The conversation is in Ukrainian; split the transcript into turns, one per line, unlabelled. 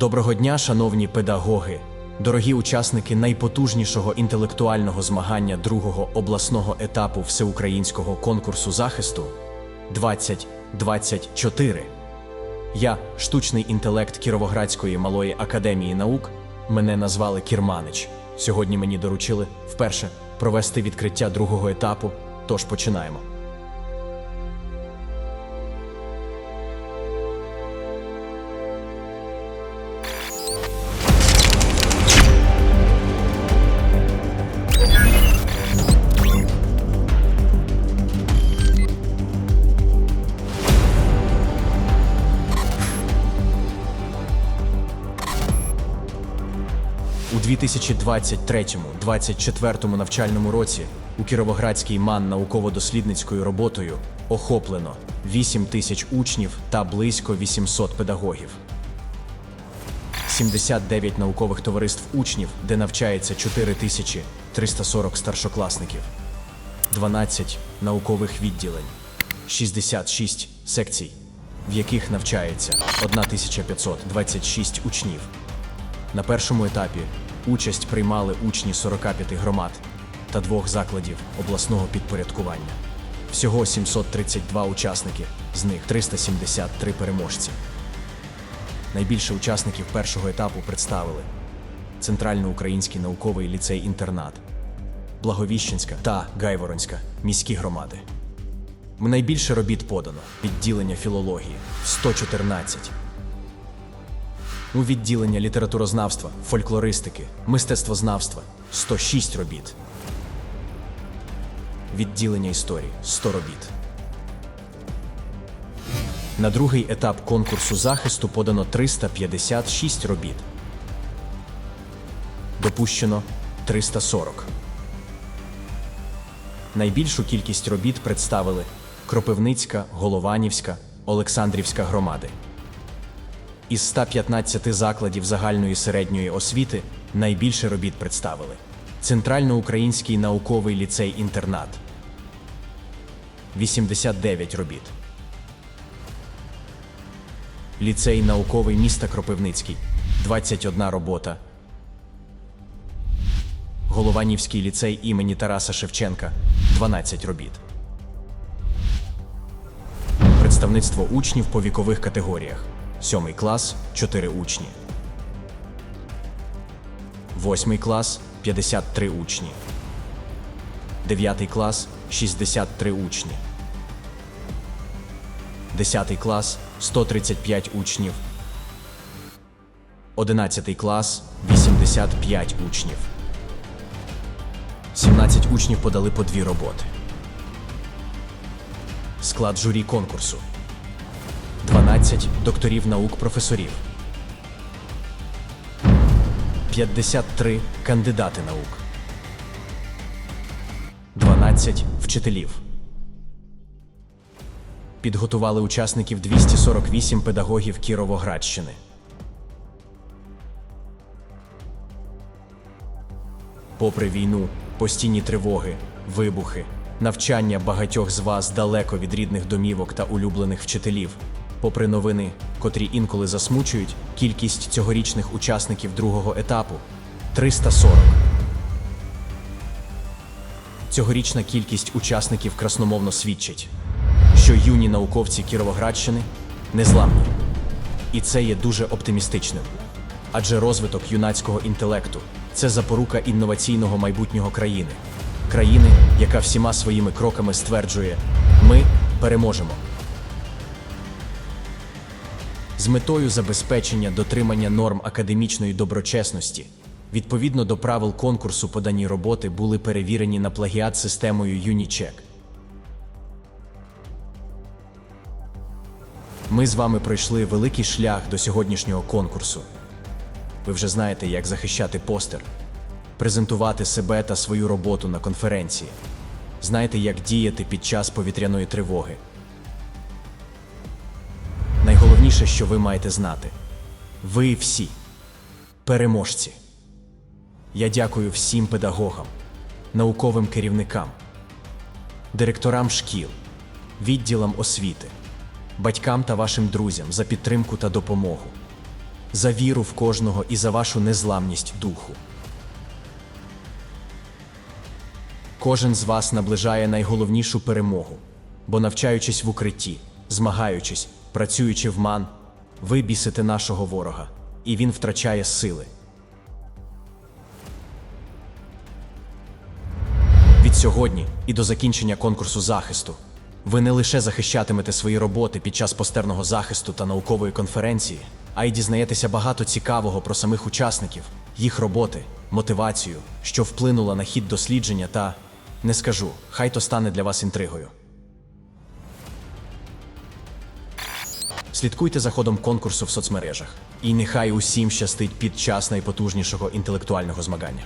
Доброго дня, шановні педагоги, дорогі учасники найпотужнішого інтелектуального змагання другого обласного етапу всеукраїнського конкурсу захисту 2024. Я штучний інтелект Кіровоградської малої академії наук. Мене назвали Кірманич. Сьогодні мені доручили вперше провести відкриття другого етапу. Тож починаємо. 2023-2024 навчальному році у Кіровоградський МАН науково-дослідницькою роботою охоплено 8 тисяч учнів та близько 800 педагогів. 79 наукових товариств учнів, де навчається 4340 старшокласників, 12 наукових відділень, 66 секцій, в яких навчається 1526 учнів. На першому етапі участь приймали учні 45 громад та двох закладів обласного підпорядкування. Всього 732 учасники, з них 373 переможці. Найбільше учасників першого етапу представили Центральноукраїнський науковий ліцей-інтернат, Благовіщенська та Гайворонська міські громади. Найбільше робіт подано відділення філології 114, у відділення літературознавства, фольклористики, мистецтвознавства 106 робіт. Відділення історії 100 робіт. На другий етап конкурсу захисту подано 356 робіт. Допущено 340. Найбільшу кількість робіт представили Кропивницька, Голованівська, Олександрівська громади. Із 115 закладів загальної середньої освіти найбільше робіт представили Центральноукраїнський науковий ліцей-інтернат 89 робіт. Ліцей науковий міста Кропивницький 21 робота. Голованівський ліцей імені Тараса Шевченка 12 робіт. Представництво учнів по вікових категоріях. Сьомий клас 4 учні. Восьмий клас 53 учні. Дев'ятий клас 63 учні. Десятий клас 135 учнів. Одинадцятий клас 85 учнів. 17 учнів подали по дві роботи. Склад журі конкурсу. 12 докторів наук професорів, 53 кандидати наук, 12 вчителів. Підготували учасників 248 педагогів Кіровоградщини. Попри війну, постійні тривоги, вибухи, навчання багатьох з вас далеко від рідних домівок та улюблених вчителів. Попри новини, котрі інколи засмучують, кількість цьогорічних учасників другого етапу 340. Цьогорічна кількість учасників красномовно свідчить, що юні науковці Кіровоградщини незламні. І це є дуже оптимістичним. Адже розвиток юнацького інтелекту це запорука інноваційного майбутнього країни, країни, яка всіма своїми кроками стверджує: ми переможемо. З метою забезпечення дотримання норм академічної доброчесності, відповідно до правил конкурсу подані роботи були перевірені на плагіат системою Юнічек. Ми з вами пройшли великий шлях до сьогоднішнього конкурсу. Ви вже знаєте, як захищати постер, презентувати себе та свою роботу на конференції. Знаєте, як діяти під час повітряної тривоги. Найголовніше, що ви маєте знати, ви всі переможці. Я дякую всім педагогам, науковим керівникам, директорам шкіл, відділам освіти, батькам та вашим друзям за підтримку та допомогу. за віру в кожного і за вашу незламність духу. Кожен з вас наближає найголовнішу перемогу, бо навчаючись в укритті, змагаючись, працюючи в ман, ви бісите нашого ворога, і він втрачає сили. Від сьогодні і до закінчення конкурсу захисту ви не лише захищатимете свої роботи під час постерного захисту та наукової конференції, а й дізнаєтеся багато цікавого про самих учасників, їх роботи, мотивацію, що вплинула на хід дослідження та не скажу, хай то стане для вас інтригою. Слідкуйте за ходом конкурсу в соцмережах, і нехай усім щастить під час найпотужнішого інтелектуального змагання.